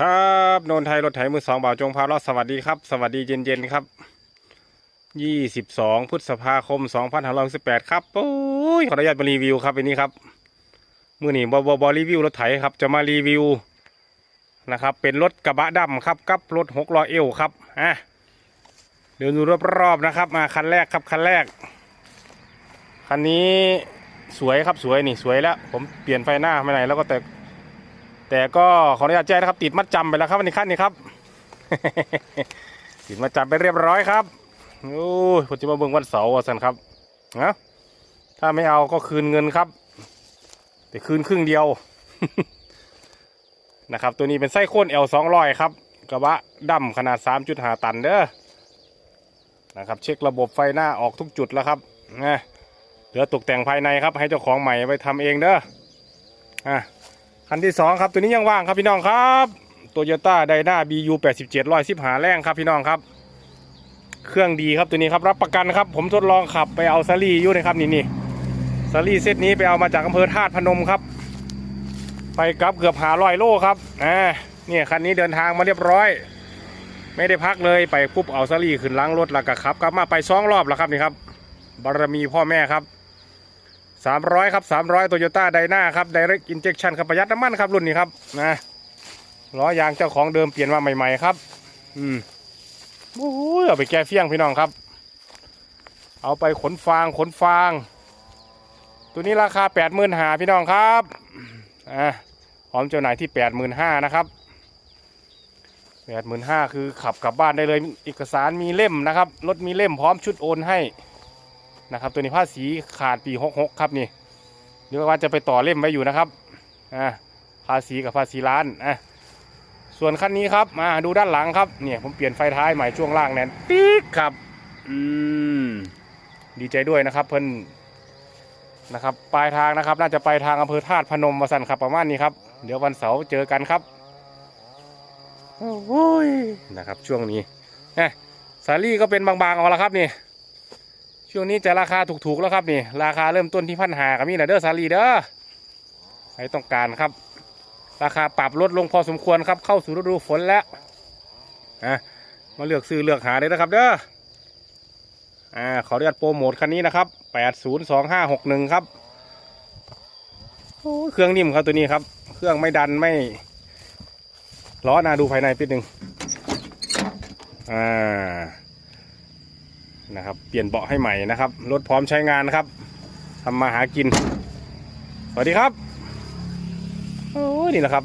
ครับโนนไทยรถไถมือสองบ่าวจงพาลาะสวัสดีครับ สวัสดีเย็นๆครับยี่สิบสองพฤษภาคมสองพันห้าร้อยสิบแปดครับโอ้ยขออนุญาตมารีวิวครับวันนี้ครับมือนี้บอบอบอรีวิวรถไถครับจะมารีวิวนะครับเป็นรถกระบะดำครับกับรถหกล้อเอวครับอะเดินดูรอบๆนะครับมาคันแรกครับคันแรกคันนี้สวยครับสวยนี่สวยแล้ว ผมเปลี่ยนไฟหน้าไม่ไหนแล้วก็แต่ แต่ก็ขออนุญาตแจ้งนะครับ ติดมัดจำไปแล้วครับวันขั้นนี้ครับ ติดมัดจำไปเรียบร้อยครับโอ้ยผมจะมาเบิ่งวันเสาร์วันสันครับนะถ้าไม่เอาก็คืนเงินครับ แต่คืนครึ่งเดียวนะครับ ตัวนี้เป็นไส้โค้น L สองร้อยครับกระบะดำขนาด3.5ตันเด้อนะครับ เช็คระบบไฟหน้าออกทุกจุดแล้วครับนะเหลือตกแต่งภายในครับ ให้เจ้าของใหม่ไปทำเองเด้ออะ คันที่สองครับตัวนี้ยังว่างครับพี่น้องครับโตโยต้าไดนา BU 87ร้อยสิบหาแรงครับพี่น้องครับ เครื่องดีครับตัวนี้ครับรับประกันครับ ผมทดลองขับไปเอาซารี่อยู่นะครับนี่นี่ซารี่เซตนี้ไปเอามาจากอำเภอธาตุพนมครับ ไปกลับเกือบหาร้อยโลครับอ่าเนี่ยคันนี้เดินทางมาเรียบร้อย ไม่ได้พักเลยไปปุ๊บเอาซารี่ขึ้นล้างรถแล้วก็ขับกลับมาไปสองรอบแล้วครับนี่ครับบารมีพ่อแม่ครับ สามร้อยครับสามร้อยโตโยต้าไดนาครับ Direct Injection ครับประหยัดน้ำมันครับรุ่นนี้ครับนะล้อยางเจ้าของเดิมเปลี่ยนมาใหม่ ๆ ครับ อืมโอ้ยเอาไปแก้เฟี้ยงพี่น้องครับ เอาไปขนฟางขนฟาง ตัวนี้ราคาแปดหมื่นหาพี่น้องครับอ่าพร้อมเจ้าหน่ายที่แปดหมื่นห้านะครับแปดหมื่นห้าคือขับกลับบ้านได้เลยเอกสารมีเล่มนะครับรถมีเล่มพร้อมชุดโอนให้ นะครับ ตัวนี้ภาษีขาดปีหกหกครับนี่เดี๋ยวว่าจะไปต่อเล่มไว้อยู่นะครับอ่าภาษีกับภาษีล้านอะส่วนคันนี้ครับมาดูด้านหลังครับเนี่ยผมเปลี่ยนไฟท้ายใหม่ช่วงล่างแน่นปี๊กครับอืมดีใจด้วยนะครับเพิ่นนะครับปลายทางนะครับ น่าจะไปทางอำเภอธาตุพนมวสันครับประมาณนี้ครับ เดี๋ยววันเสาร์เจอกันครับโอ้ยนะครับช่วงนี้นะสาลี่ก็เป็นบางๆเอาละครับนี่ ช่วงนี้จะราคาถูกๆแล้วครับนี่ ราคาเริ่มต้นที่พันหากับมีนะเด้อซาลีเด้อใครต้องการครับ ราคาปรับลดลงพอสมควรครับ เข้าสู่ฤดูฝนแล้วอะมาเลือกซื้อเลือกหาเลยนะครับ เด้ออ่าขออนุญาตโปรโมทคันนี้นะครับแปดศูนย์สองห้าหกหนึ่งครับโอ้เครื่องนิ่มครับตัวนี้ครับ เครื่องไม่ดันไม่ล้อนาดูภายในปิดหนึ่งอ่า นะครับ เปลี่ยนเบาะให้ใหม่นะครับ รถพร้อมใช้งานนะครับทำมาหากิน สวัสดีครับ โอ้ยนี่แหละครับ